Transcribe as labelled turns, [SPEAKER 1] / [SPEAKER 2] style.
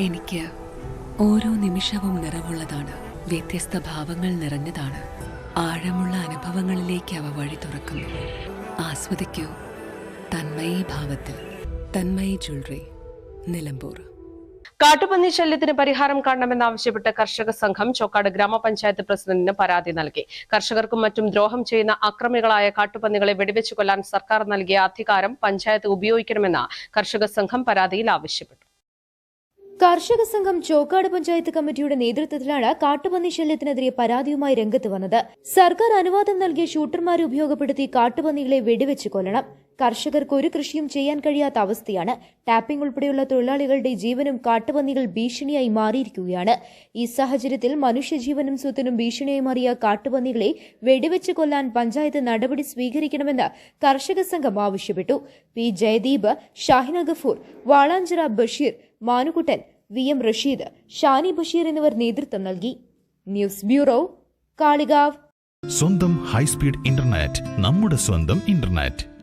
[SPEAKER 1] എനിക്ക് ഓരോ നിമിഷവും നിറവുള്ളതാണ്. വ്യത്യസ്ത ഭാവങ്ങൾ നിറഞ്ഞതാണ്. ആഴമുള്ള അനുഭവങ്ങളിലേക്ക് അവ വഴി തുറക്കുന്നു. ആസ്വദിക്കൂ. തന്മയി ഭാവത്തിൽ. തന്മയി ജ്വല്ലറി. നിലമ്പൂർ.
[SPEAKER 2] കാട്ടുപന്നി ശല്യത്തിന് പരിഹാരം കാണണമെന്നാവശ്യപ്പെട്ട് കർഷക സംഘം ചോക്കാട് ഗ്രാമപഞ്ചായത്ത് പ്രസിഡന്റിന് പരാതി നൽകി. കർഷകർക്കും മറ്റും ദ്രോഹം ചെയ്യുന്ന അക്രമികളായ കാട്ടുപന്നികളെ വെടിവെച്ചു കൊല്ലാൻ സർക്കാർ നൽകിയ അധികാരം പഞ്ചായത്ത് ഉപയോഗിക്കണമെന്ന് കർഷക സംഘം പരാതിയിൽ ആവശ്യപ്പെട്ടു.
[SPEAKER 3] കർഷക സംഘം ചോക്കാട് പഞ്ചായത്ത് കമ്മിറ്റിയുടെ നേതൃത്വത്തിലാണ് കാട്ടുപന്നി ശല്യത്തിനെതിരെ പരാതിയുമായി രംഗത്ത് വന്നത്. സർക്കാർ അനുവാദം നൽകിയ ഷൂട്ടർമാരെ ഉപയോഗപ്പെടുത്തി കാട്ടുപന്നികളെ വെടിവെച്ച് കൊല്ലണം. കർഷകർക്ക് ഒരു കൃഷിയും ചെയ്യാൻ കഴിയാത്ത അവസ്ഥയാണ്. ടാപ്പിംഗ് ഉൾപ്പെടെയുള്ള തൊഴിലാളികളുടെ ജീവനും കാട്ടുപന്നികൾ ഭീഷണിയായി മാറിയിരിക്കുകയാണ്. ഈ സാഹചര്യത്തിൽ മനുഷ്യജീവനും സ്വത്തിനും ഭീഷണിയായി മാറിയ കാട്ടുപന്നികളെ വെടിവെച്ച് കൊല്ലാൻ പഞ്ചായത്ത് നടപടി സ്വീകരിക്കണമെന്ന് കർഷക സംഘം ആവശ്യപ്പെട്ടു. P. Jayadeep Shahina Gafoor Valanchira Basheer Manukuttan V. M. Rasheed Shani Basheer എന്നിവർ നേതൃത്വം നൽകി. News bureau Kalikavu.
[SPEAKER 4] സ്വന്തം ഹൈസ്പീഡ് ഇന്റർനെറ്റ് നമ്മുടെ സ്വന്തം ഇന്റർനെറ്റ്.